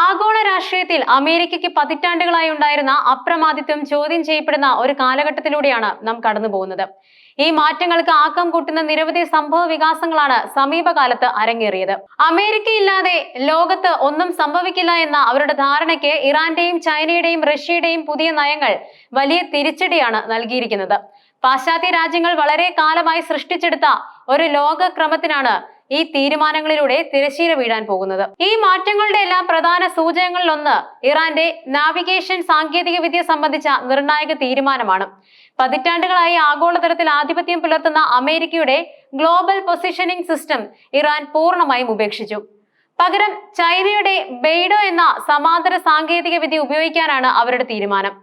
ആഗോള രാഷ്ട്രീയത്തിൽ അമേരിക്കയ്ക്ക് പതിറ്റാണ്ടുകളായി ഉണ്ടായിരുന്ന അപ്രമാദിത്വം ചോദ്യം ചെയ്യപ്പെടുന്ന ഒരു കാലഘട്ടത്തിലൂടെയാണ് നാം കടന്നു പോകുന്നത്. ഈ മാറ്റങ്ങൾക്ക് ആക്കം കൂട്ടുന്ന നിരവധി സംഭവ വികാസങ്ങളാണ് സമീപകാലത്ത് അരങ്ങേറിയത്. അമേരിക്കയില്ലാതെ ലോകത്ത് ഒന്നും സംഭവിക്കില്ല എന്ന അവരുടെ ധാരണയ്ക്ക് ഇറാന്റെയും ചൈനയുടെയും റഷ്യയുടെയും പുതിയ നയങ്ങൾ വലിയ തിരിച്ചടിയാണ് നൽകിയിരിക്കുന്നത്. പാശ്ചാത്യ രാജ്യങ്ങൾ വളരെ കാലമായി സൃഷ്ടിച്ചെടുത്ത ഒരു ലോകക്രമത്തിനാണ് ഈ തീരുമാനങ്ങളിലൂടെ തിരശീല വീഴാൻ പോകുന്നത്. ഈ മാറ്റങ്ങളുടെ എല്ലാം പ്രധാന സൂചകങ്ങളിലൊന്ന് ഇറാന്റെ നാവിഗേഷൻ സാങ്കേതിക വിദ്യ സംബന്ധിച്ച നിർണായക തീരുമാനമാണ്. പതിറ്റാണ്ടുകളായി ആഗോളതലത്തിൽ ആധിപത്യം പുലർത്തുന്ന അമേരിക്കയുടെ ഗ്ലോബൽ പൊസിഷനിംഗ് സിസ്റ്റം ഇറാൻ പൂർണമായും ഉപേക്ഷിച്ചു. പകരം ചൈനയുടെ ബെയ്ഡോ എന്ന സമാന്തര സാങ്കേതിക വിദ്യ ഉപയോഗിക്കാനാണ് അവരുടെ തീരുമാനം.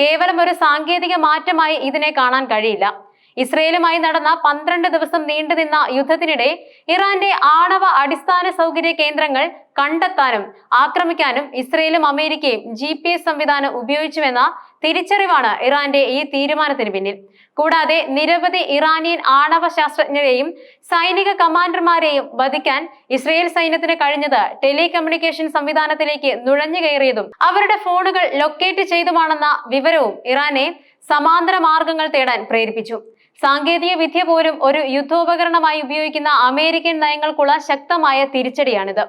കേവലം ഒരു സാങ്കേതിക മാറ്റമായി ഇതിനെ കാണാൻ കഴിയില്ല. ഇസ്രയേലുമായി നടന്ന പന്ത്രണ്ട് ദിവസം നീണ്ടുനിന്ന യുദ്ധത്തിനിടെ ഇറാന്റെ ആണവ അടിസ്ഥാന സൗകര്യ കേന്ദ്രങ്ങൾ കണ്ടെത്താനും ആക്രമിക്കാനും ഇസ്രയേലും അമേരിക്കയും ജി പി എസ് സംവിധാനം ഉപയോഗിച്ചുവെന്ന തിരിച്ചറിവാണ് ഇറാന്റെ ഈ തീരുമാനത്തിന് പിന്നിൽ. കൂടാതെ നിരവധി ഇറാനിയൻ ആണവ ശാസ്ത്രജ്ഞരെയും സൈനിക കമാൻഡർമാരെയും വധിക്കാൻ ഇസ്രയേൽ സൈന്യത്തിന് കഴിഞ്ഞത് ടെലികമ്മ്യൂണിക്കേഷൻ സംവിധാനത്തിലേക്ക് നുഴഞ്ഞു കയറിയതും അവരുടെ ഫോണുകൾ ലൊക്കേറ്റ് ചെയ്തുമാണെന്ന വിവരവും ഇറാനെ സമാന്തര മാർഗങ്ങൾ തേടാൻ പ്രേരിപ്പിച്ചു. സാങ്കേതിക വിദ്യ പോലും ഒരു യുദ്ധോപകരണമായി ഉപയോഗിക്കുന്ന അമേരിക്കൻ നയങ്ങൾക്കുള്ള ശക്തമായ തിരിച്ചടിയാണിത്.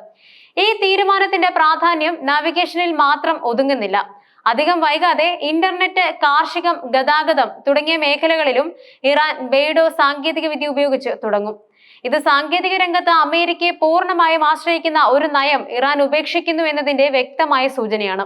ഈ തീരുമാനത്തിന്റെ പ്രാധാന്യം നാവിഗേഷനിൽ മാത്രം ഒതുങ്ങുന്നില്ല. അധികം വൈകാതെ ഇന്റർനെറ്റ് കാർഷികം ഗതാഗതം തുടങ്ങിയ മേഖലകളിലും ഇറാൻ ബെയ്ഡോ സാങ്കേതിക വിദ്യ ഉപയോഗിച്ച് തുടങ്ങും. ഇത് സാങ്കേതിക രംഗത്ത് അമേരിക്കയെ പൂർണമായും ആശ്രയിക്കുന്ന ഒരു നയം ഇറാൻ ഉപേക്ഷിക്കുന്നു എന്നതിന്റെ വ്യക്തമായ സൂചനയാണ്.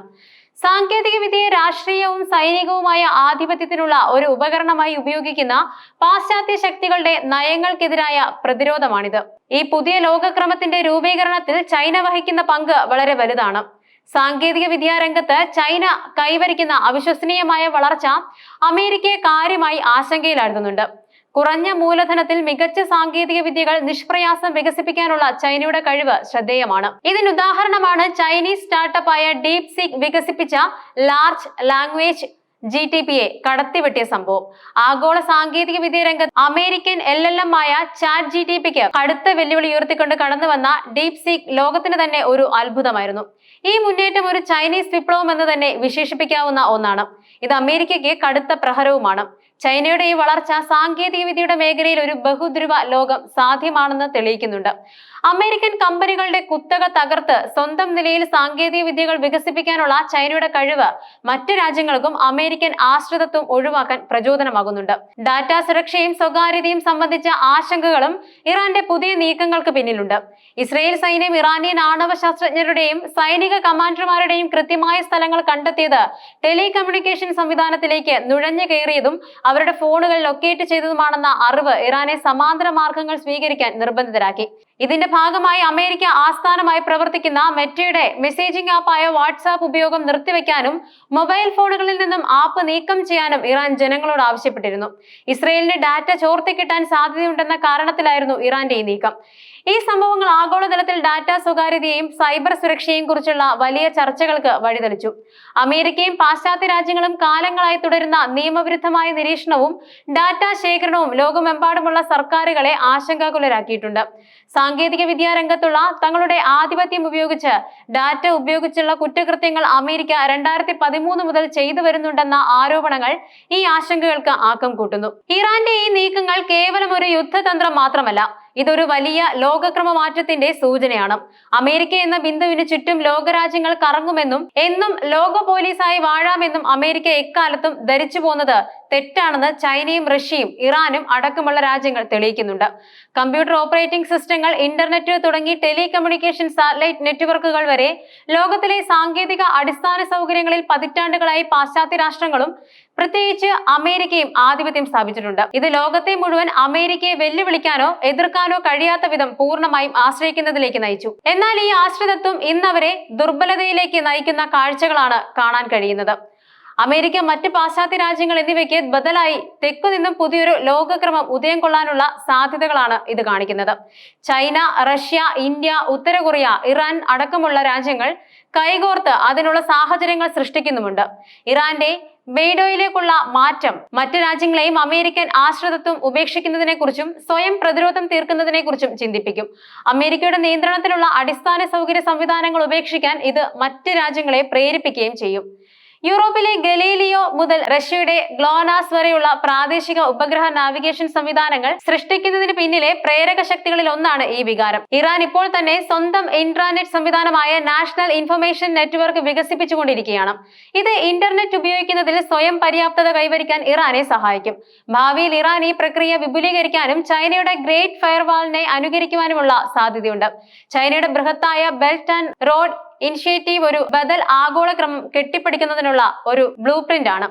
സാങ്കേതിക വിദ്യയെ രാഷ്ട്രീയവും സൈനികവുമായ ആധിപത്യത്തിനുള്ള ഒരു ഉപകരണമായി ഉപയോഗിക്കുന്ന പാശ്ചാത്യ ശക്തികളുടെ നയങ്ങൾക്കെതിരായ പ്രതിരോധമാണിത്. ഈ പുതിയ ലോകക്രമത്തിന്റെ രൂപീകരണത്തിൽ ചൈന വഹിക്കുന്ന പങ്ക് വളരെ വലുതാണ്. സാങ്കേതിക വിദ്യാരംഗത്ത് ചൈന കൈവരിക്കുന്ന അവിശ്വസനീയമായ വളർച്ച അമേരിക്കയെ കാര്യമായി ആശങ്കയിലാഴ്ത്തുന്നുണ്ട്. കുറഞ്ഞ മൂലധനത്തിൽ മികച്ച സാങ്കേതിക വിദ്യകൾ നിഷ്പ്രയാസം വികസിപ്പിക്കാനുള്ള ചൈനയുടെ കഴിവ് ശ്രദ്ധേയമാണ്. ഇതിന് ഉദാഹരണമാണ് ചൈനീസ് സ്റ്റാർട്ടപ്പായ ഡീപ് സിക് വികസിപ്പിച്ച large language G T P A കടത്തിവെട്ടിയ സംഭവം. ആഗോള സാങ്കേതിക വിദ്യ രംഗത്ത് അമേരിക്കൻ എൽ എൽ എം ആയ ചാറ്റ് ജി ടി പിക്ക് കടുത്ത വെല്ലുവിളി ഉയർത്തിക്കൊണ്ട് കടന്നു വന്ന ഡീപ് സീക്ക് ലോകത്തിന് തന്നെ ഒരു അത്ഭുതമായിരുന്നു. ഈ മുന്നേറ്റം ഒരു ചൈനീസ് വിപ്ലവം എന്ന് തന്നെ വിശേഷിപ്പിക്കാവുന്ന ഒന്നാണ്. ഇത് അമേരിക്കയ്ക്ക് കടുത്ത പ്രഹരവുമാണ്. ചൈനയുടെ ഈ വളർച്ച സാങ്കേതിക വിദ്യയുടെ മേഖലയിൽ ഒരു ബഹുദ്രുവ ലോകം സാധ്യമാണെന്ന് തെളിയിക്കുന്നുണ്ട്. അമേരിക്കൻ കമ്പനികളുടെ കുത്തക തകർത്ത് സ്വന്തം നിലയിൽ സാങ്കേതിക വിദ്യകൾ വികസിപ്പിക്കാനുള്ള ചൈനയുടെ കഴിവ് മറ്റ് രാജ്യങ്ങൾക്കും അമേരിക്കൻ ആശ്രിതത്വം ഒഴിവാക്കാൻ പ്രചോദനമാകുന്നുണ്ട്. ഡാറ്റ സുരക്ഷയും സ്വകാര്യതയും സംബന്ധിച്ച ആശങ്കകളും ഇറാന്റെ പുതിയ നീക്കങ്ങൾക്ക് പിന്നിലുണ്ട്. ഇസ്രയേൽ സൈന്യം ഇറാനിയൻ ആണവ ശാസ്ത്രജ്ഞരുടെയും സൈനിക കമാൻഡർമാരുടെയും കൃത്യമായ സ്ഥലങ്ങൾ കണ്ടെത്തിയത് ടെലികമ്മ്യൂണിക്കേഷൻ സംവിധാനത്തിലേക്ക് നുഴഞ്ഞു കയറിയതും അവരുടെ ഫോണുകൾ ലൊക്കേറ്റ് ചെയ്തതുമാണെന്ന അറിവ് ഇറാനെ സമാന്തര മാർഗങ്ങൾ സ്വീകരിക്കാൻ നിർബന്ധിതരാക്കി. ഇതിന്റെ ഭാഗമായി അമേരിക്ക ആസ്ഥാനമായി പ്രവർത്തിക്കുന്ന മെറ്റയുടെ മെസ്സേജിംഗ് ആപ്പായ വാട്സാപ്പ് ഉപയോഗം നിർത്തിവെക്കാനും മൊബൈൽ ഫോണുകളിൽ നിന്നും ആപ്പ് നീക്കം ചെയ്യാനും ഇറാൻ ജനങ്ങളോട് ആവശ്യപ്പെട്ടിരുന്നു. ഇസ്രയേലിന് ഡാറ്റ ചോർത്തിക്കിട്ടാൻ സാധ്യതയുണ്ടെന്ന കാരണത്തിലായിരുന്നു ഇറാന്റെ ഈ നീക്കം. ഈ സംഭവങ്ങൾ ആഗോളതലത്തിൽ ഡാറ്റ സ്വകാര്യതയെയും സൈബർ സുരക്ഷയെയും കുറിച്ചുള്ള വലിയ ചർച്ചകൾക്ക് വഴിതെളിച്ചു. അമേരിക്കയും പാശ്ചാത്യ രാജ്യങ്ങളും കാലങ്ങളായി തുടരുന്ന നിയമവിരുദ്ധമായ നിരീക്ഷണവും ഡാറ്റ ശേഖരണവും ലോകമെമ്പാടുമുള്ള സർക്കാരുകളെ ആശങ്കാകുലരാക്കിയിട്ടുണ്ട്. സാങ്കേതിക വിദ്യാ രംഗത്തുള്ള തങ്ങളുടെ ആധിപത്യം ഉപയോഗിച്ച് ഡാറ്റ ഉപയോഗിച്ചുള്ള കുറ്റകൃത്യങ്ങൾ അമേരിക്ക രണ്ടായിരത്തി പതിമൂന്ന് മുതൽ ചെയ്തു വരുന്നുണ്ടെന്ന ആരോപണങ്ങൾ ഈ ആശങ്കകൾക്ക് ആക്കം കൂട്ടുന്നു. ഇറാന്റെ ഈ നീക്കങ്ങൾ കേവലം ഒരു യുദ്ധതന്ത്രം മാത്രമല്ല ഇതൊരു വലിയ ലോകക്രമ മാറ്റത്തിന്റെ സൂചനയാണ്. അമേരിക്ക എന്ന ബിന്ദുവിന് ചുറ്റും ലോകരാജ്യങ്ങൾ കറങ്ങുമെന്നും എന്നും ലോക പോലീസായി വാഴാമെന്നും അമേരിക്ക എക്കാലത്തും ധരിച്ചു പോന്നത് തെറ്റാണെന്ന് ചൈനയും റഷ്യയും ഇറാനും അടക്കമുള്ള രാജ്യങ്ങൾ തെളിയിക്കുന്നുണ്ട്. കമ്പ്യൂട്ടർ ഓപ്പറേറ്റിംഗ് സിസ്റ്റങ്ങൾ ഇന്റർനെറ്റ് തുടങ്ങി ടെലികമ്മ്യൂണിക്കേഷൻ സാറ്റലൈറ്റ് നെറ്റ്വർക്കുകൾ വരെ ലോകത്തിലെ സാങ്കേതിക അടിസ്ഥാന സൗകര്യങ്ങളിൽ പതിറ്റാണ്ടുകളായി പാശ്ചാത്യ രാഷ്ട്രങ്ങളും പ്രത്യേകിച്ച് അമേരിക്കയും ആധിപത്യം സ്ഥാപിച്ചിട്ടുണ്ട്. ഇത് ലോകത്തെ മുഴുവൻ അമേരിക്കയെ വെല്ലുവിളിക്കാനോ എതിർക്കാനോ കഴിയാത്ത വിധം പൂർണമായും ആശ്രയിക്കുന്നതിലേക്ക് നയിച്ചു. എന്നാൽ ഈ ആശ്രിതത്വം ഇന്നവരെ ദുർബലതയിലേക്ക് നയിക്കുന്ന കാഴ്ചകളാണ് കാണാൻ കഴിയുന്നത്. അമേരിക്ക മറ്റ് പാശ്ചാത്യ രാജ്യങ്ങൾ എന്നിവയ്ക്ക് ബദലായി തെക്കു നിന്നും പുതിയൊരു ലോകക്രമം ഉദയം കൊള്ളാനുള്ള സാധ്യതകളാണ് ഇത് കാണിക്കുന്നത്. ചൈന റഷ്യ ഇന്ത്യ ഉത്തര കൊറിയ ഇറാൻ അടക്കമുള്ള രാജ്യങ്ങൾ കൈകോർത്ത് അതിനുള്ള സാഹചര്യങ്ങൾ സൃഷ്ടിക്കുന്നുമുണ്ട്. ഇറാന്റെ ബെയ്ഡോയിലേക്കുള്ള മാറ്റം. മറ്റു രാജ്യങ്ങളെയും അമേരിക്കൻ ആശ്രിതത്വം ഉപേക്ഷിക്കുന്നതിനെ കുറിച്ചും സ്വയം പ്രതിരോധം തീർക്കുന്നതിനെ കുറിച്ചും ചിന്തിപ്പിക്കും. അമേരിക്കയുടെ നിയന്ത്രണത്തിലുള്ള അടിസ്ഥാന സൗകര്യ സംവിധാനങ്ങൾ ഉപേക്ഷിക്കാൻ ഇത് മറ്റ് രാജ്യങ്ങളെ പ്രേരിപ്പിക്കുകയും ചെയ്യും. യൂറോപ്പിലെ ഗലീലിയോ മുതൽ റഷ്യയുടെ ഗ്ലോനാസ് വരെയുള്ള പ്രാദേശിക ഉപഗ്രഹ നാവിഗേഷൻ സംവിധാനങ്ങൾ സൃഷ്ടിക്കുന്നതിന് പിന്നിലെ പ്രേരക ശക്തികളിൽ ഒന്നാണ് ഈ വികാരം. ഇറാൻ ഇപ്പോൾ തന്നെ സ്വന്തം ഇൻട്രാനെറ്റ് സംവിധാനമായ നാഷണൽ ഇൻഫർമേഷൻ നെറ്റ്വർക്ക് വികസിപ്പിച്ചുകൊണ്ടിരിക്കുകയാണ്. ഇത് ഇന്റർനെറ്റ് ഉപയോഗിക്കുന്നതിൽ സ്വയം പര്യാപ്തത കൈവരിക്കാൻ ഇറാനെ സഹായിക്കും. ഭാവിയിൽ ഇറാൻ ഈ പ്രക്രിയ വിപുലീകരിക്കാനും ചൈനയുടെ ഗ്രേറ്റ് ഫയർവാളിനെ അനുകരിക്കുവാനുമുള്ള സാധ്യതയുണ്ട്. ചൈനയുടെ ബൃഹത്തായ ബെൽറ്റ് ആൻഡ് റോഡ് ഇനിഷ്യേറ്റീവ് ഒരു ബദൽ ആഗോള ക്രമം കെട്ടിപ്പടുക്കുന്നതിനുള്ള ഒരു ബ്ലൂ പ്രിന്റ് ആണ്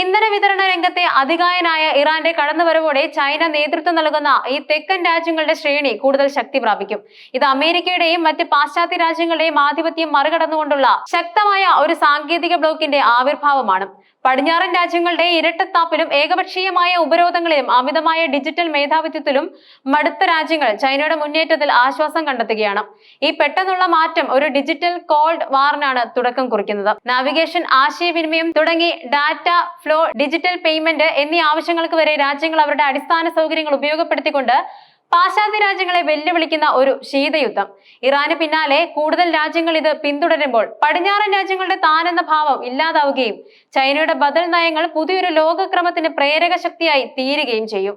ഇന്ധന വിതരണ രംഗത്തെ അധികായനായ ഇറാന്റെ കടന്നുവരവോടെ ചൈന നേതൃത്വം നൽകുന്ന ഈ തെക്കൻ രാജ്യങ്ങളുടെ ശ്രേണി കൂടുതൽ ശക്തി പ്രാപിക്കും. ഇത് അമേരിക്കയുടെയും മറ്റ് പാശ്ചാത്യ രാജ്യങ്ങളുടെയും ആധിപത്യം മറികടന്നുകൊണ്ടുള്ള ശക്തമായ ഒരു സാങ്കേതിക ബ്ലോക്കിന്റെ ആവിർഭാവമാണ്. പടിഞ്ഞാറൻ രാജ്യങ്ങളുടെ ഇരട്ടത്താപ്പിലും ഏകപക്ഷീയമായ ഉപരോധങ്ങളിലും അമിതമായ ഡിജിറ്റൽ മേധാവിത്വത്തിലും മടുത്ത രാജ്യങ്ങൾ ചൈനയുടെ മുന്നേറ്റത്തിൽ ആശ്വാസം കണ്ടെത്തുകയാണ്. ഈ പെട്ടെന്നുള്ള മാറ്റം ഒരു ഡിജിറ്റൽ കോൾഡ് വാറിനാണ് തുടക്കം കുറിക്കുന്നത്. നാവിഗേഷൻ ആശയവിനിമയം തുടങ്ങി ഡാറ്റ ഫ്ലോ ഡിജിറ്റൽ പേയ്മെന്റ് എന്നീ ആവശ്യങ്ങൾക്ക് വരെ രാജ്യങ്ങൾ അവരുടെ അടിസ്ഥാന സൗകര്യങ്ങൾ ഉപയോഗപ്പെടുത്തിക്കൊണ്ട് പാശ്ചാത്യ രാജ്യങ്ങളെ വെല്ലുവിളിക്കുന്ന ഒരു ശീതയുദ്ധം. ഇറാന് പിന്നാലെ കൂടുതൽ രാജ്യങ്ങൾ ഇത് പിന്തുടരുമ്പോൾ പടിഞ്ഞാറൻ രാജ്യങ്ങളുടെ താനെന്ന ഭാവം ഇല്ലാതാവുകയും ചൈനയുടെ ബദൽ നയങ്ങൾ പുതിയൊരു ലോകക്രമത്തിന് പ്രേരക ശക്തിയായി തീരുകയും ചെയ്യും.